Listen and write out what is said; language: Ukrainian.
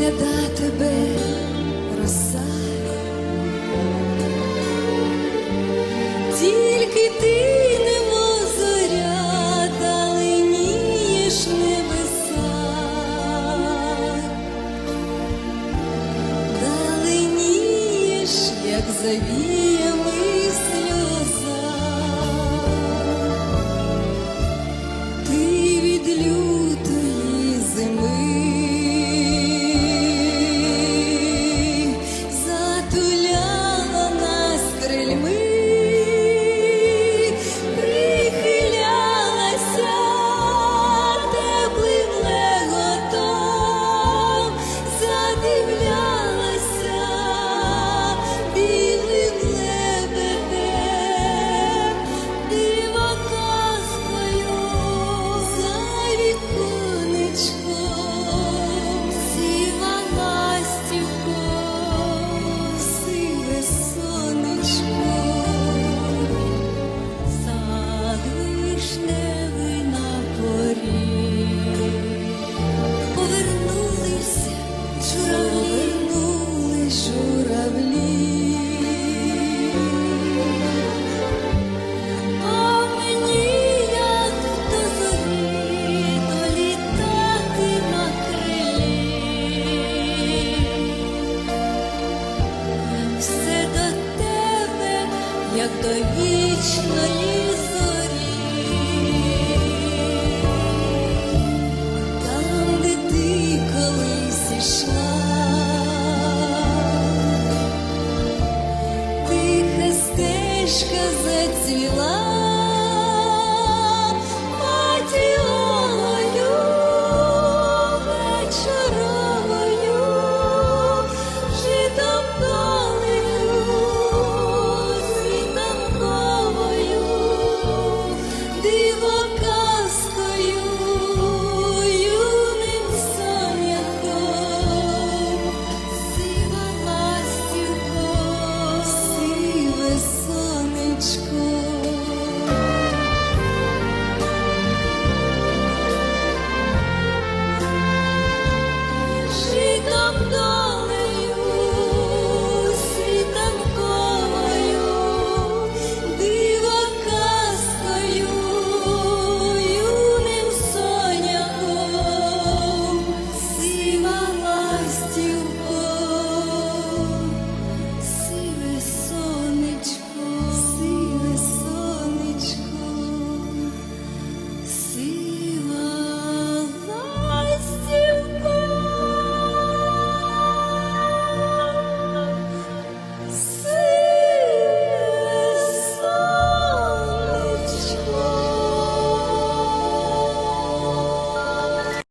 Гляда тебе роса, тільки ти нема зоря, даленієш небеса, даленієш, як завія. як до вічної зорі, там, де ти колись ішла, тиха стежка зацвіла.